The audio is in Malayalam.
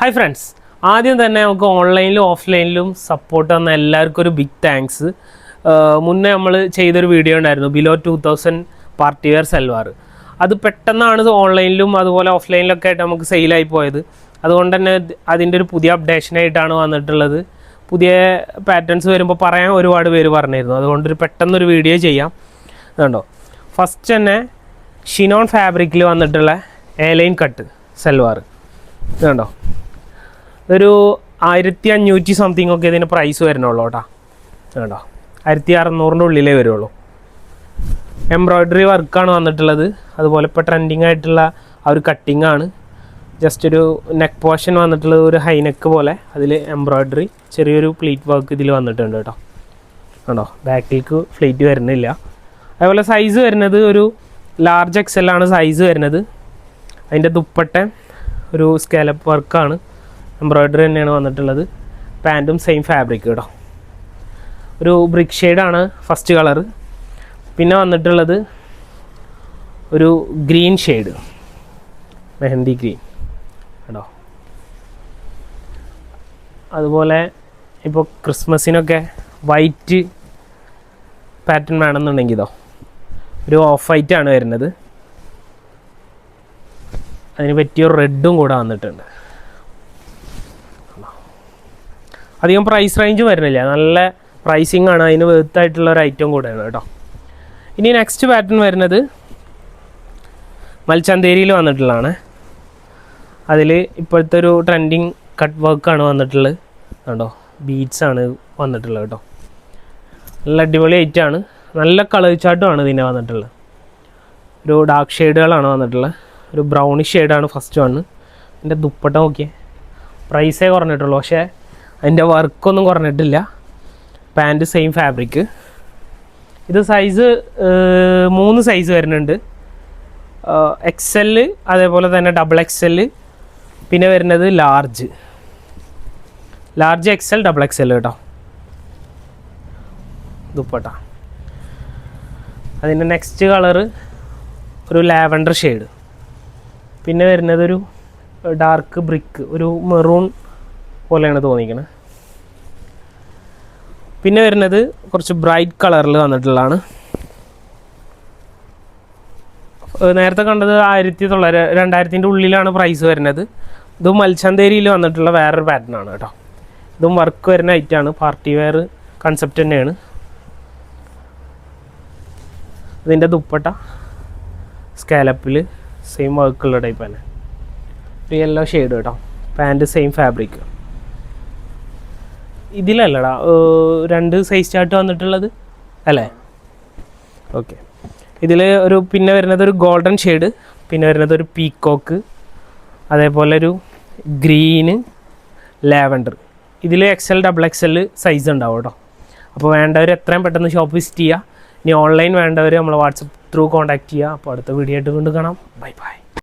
ഹായ് ഫ്രണ്ട്സ് ആദ്യം തന്നെ നമുക്ക് ഓൺലൈനിലും ഓഫ്ലൈനിലും സപ്പോർട്ട് തന്ന എല്ലാവർക്കും ഒരു ബിഗ് താങ്ക്സ് മുന്നേ നമ്മൾ ചെയ്തൊരു വീഡിയോ ഉണ്ടായിരുന്നു below two thousand party wear salwar അത് പെട്ടെന്നാണ് ഓൺലൈനിലും അതുപോലെ ഓഫ്ലൈനിലൊക്കെ ആയിട്ട് നമുക്ക് സെയിലായി പോയത്. അതുകൊണ്ട് തന്നെ അതിന്റെ ഒരു പുതിയ അപ്ഡേഷനായിട്ടാണ് വന്നിട്ടുള്ളത്. പുതിയ പാറ്റേൺസ് വരുമ്പോൾ പറയാൻ ഒരുപാട് പേര് പറഞ്ഞിരുന്നു. അതുകൊണ്ടൊരു പെട്ടെന്നൊരു വീഡിയോ ചെയ്യാം. കണ്ടോ? ഫസ്റ്റ് തന്നെ ഷിനോൺ ഫാബ്രിക്കിൽ വന്നിട്ടുള്ള എലൈൻ കട്ട് സെൽവാർ ഇതുണ്ടോ ഒരു ആയിരത്തി അഞ്ഞൂറ്റി സംതിങ് ഒക്കെ ഇതിന് പ്രൈസ് വരുന്നുള്ളൂ കേട്ടോ. കേട്ടോ ആയിരത്തി അറുന്നൂറിന്റെ ഉള്ളിലേ വരുള്ളൂ. എംബ്രോയ്ഡറി വർക്കാണ് വന്നിട്ടുള്ളത്. അതുപോലെ ഇപ്പോൾ ട്രെൻഡിങ് ആയിട്ടുള്ള ആ ഒരു കട്ടിംഗ് ആണ്. ജസ്റ്റ് ഒരു നെക്ക് പോർഷൻ വന്നിട്ടുള്ളത് ഒരു ഹൈ നെക്ക് പോലെ അതിൽ എംബ്രോയ്ഡറി ചെറിയൊരു പ്ലീറ്റ് വർക്ക് ഇതിൽ വന്നിട്ടുണ്ട് കേട്ടോ. കണ്ടോ? ബാക്കിലേക്ക് ഫ്ലീറ്റ് വരുന്നില്ല. അതുപോലെ സൈസ് വരുന്നത് ഒരു ലാർജ് എക്സൽ ആണ് സൈസ് വരുന്നത്. അതിന്റെ ദുപ്പട്ട ഒരു സ്കാലപ്പ് വർക്കാണ് എംബ്രോയ്ഡറി തന്നെയാണ് വന്നിട്ടുള്ളത്. പാന്റും സെയിം ഫാബ്രിക് കേട്ടോ. ഒരു ബ്രിക്ക് ഷെയ്ഡാണ് ഫസ്റ്റ് കളർ പിന്നെ വന്നിട്ടുള്ളത് ഒരു ഗ്രീൻ ഷെയ്ഡ് മെഹന്തി ഗ്രീൻ കേട്ടോ. അതുപോലെ ഇപ്പോൾ ക്രിസ്മസിനൊക്കെ വൈറ്റ് പാറ്റേൺ വേണമെന്നുണ്ടെങ്കിൽ ഇതോ ഒരു ഓഫ് വൈറ്റ് ആണ് വരുന്നത്. അതിന് പറ്റിയ റെഡും കൂടെ വന്നിട്ടുണ്ട്. അധികം പ്രൈസ് റേഞ്ച് വരുന്നില്ല. നല്ല പ്രൈസിങ് ആണ്. അതിന് വെർത്തായിട്ടുള്ള ഒരു ഐറ്റം കൂടെയാണ് കേട്ടോ. ഇനി നെക്സ്റ്റ് പാറ്റേൺ വരുന്നത് മൽച്ചന്തേരിയിൽ വന്നിട്ടുള്ളതാണ്. അതിൽ ഇപ്പോഴത്തെ ഒരു ട്രെൻഡിങ് കട്ട് വർക്കാണ് വന്നിട്ടുള്ളത്. കണ്ടോ? ബീറ്റ്സ് ആണ് വന്നിട്ടുള്ളത് കേട്ടോ. നല്ല അടിപൊളി ഐറ്റാണ് നല്ല കളർ ചാട്ടുമാണ് ഇതിന്റെ വന്നിട്ടുള്ളത്. ഒരു ഡാർക്ക് ഷെയ്ഡുകളാണ് വന്നിട്ടുള്ളത്. ഒരു ബ്രൗണിഷ് ഷെയ്ഡാണ് ഫസ്റ്റ് വണ്ണ് എന്റെ ദുപ്പട്ട നോക്കിയേ. പ്രൈസേ കുറഞ്ഞിട്ടുള്ളൂ. പക്ഷേ അതിന്റെ വർക്കൊന്നും കുറഞ്ഞിട്ടില്ല. പാന്റ് സെയിം ഫാബ്രിക്ക് ഇത് സൈസ് മൂന്ന് സൈസ് വരുന്നുണ്ട്. എക്സ് എൽ അതേപോലെ തന്നെ ഡബിൾ എക്സ് എൽ പിന്നെ വരുന്നത് large large X L double X L കേട്ടോ. ദുപ്പട്ട. അതിന്റെ നെക്സ്റ്റ് കളറ് ഒരു ലാവൻഡർ ഷെയ്ഡ് പിന്നെ വരുന്നത് ഒരു ഡാർക്ക് ബ്രിക്ക് ഒരു മെറൂൺ പോലെയാണ് തോന്നിക്കുന്നത് പിന്നെ വരുന്നത് കുറച്ച് ബ്രൈറ്റ് കളറിൽ വന്നിട്ടുള്ളതാണ്. നേരത്തെ കണ്ടത് ആയിരത്തി തൊള്ളായിരം രണ്ടായിരത്തിന്റെ ഉള്ളിലാണ് പ്രൈസ് വരുന്നത്. ഇതും മൽച്ചന്തേരിയിൽ വന്നിട്ടുള്ള വേറൊരു പാറ്റേൺ ആണ് കേട്ടോ. ഇതും വർക്ക് വരുന്ന ഐറ്റാണ് പാർട്ടി വെയർ കൺസെപ്റ്റ് തന്നെയാണ്. ഇതിന്റെ ദുപ്പട്ട സ്കാലപ്പിൽ സെയിം വർക്കുള്ള ടൈപ്പ് തന്നെ. ഒരു യെല്ലോ ഷെയ്ഡ് കേട്ടോ. പാന്റ് സെയിം ഫാബ്രിക് ഇതിലല്ലടാ രണ്ട് സൈസ് ചാർട്ട് വന്നിട്ടുള്ളത്? അല്ലേ? ഓക്കെ ഇതിൽ ഒരു പിന്നെ വരുന്നത് ഒരു ഗോൾഡൻ ഷെയ്ഡ് പിന്നെ വരുന്നത് ഒരു പീക്കോക്ക് അതേപോലെ ഒരു ഗ്രീന് ലാവൻഡർ ഇതിൽ X L double X L size ഉണ്ടാവും കേട്ടോ. അപ്പോൾ വേണ്ടവർ എത്രയും പെട്ടെന്ന് ഷോപ്പ് വിസിറ്റ് ചെയ്യുക ഇനി ഓൺലൈൻ വേണ്ടവർ നമ്മൾ വാട്സപ്പ് ത്രൂ കോൺടാക്ട് ചെയ്യുക അപ്പോൾ അടുത്ത വീഡിയോ ആയിട്ട് കൊണ്ട് കാണാം. Bye bye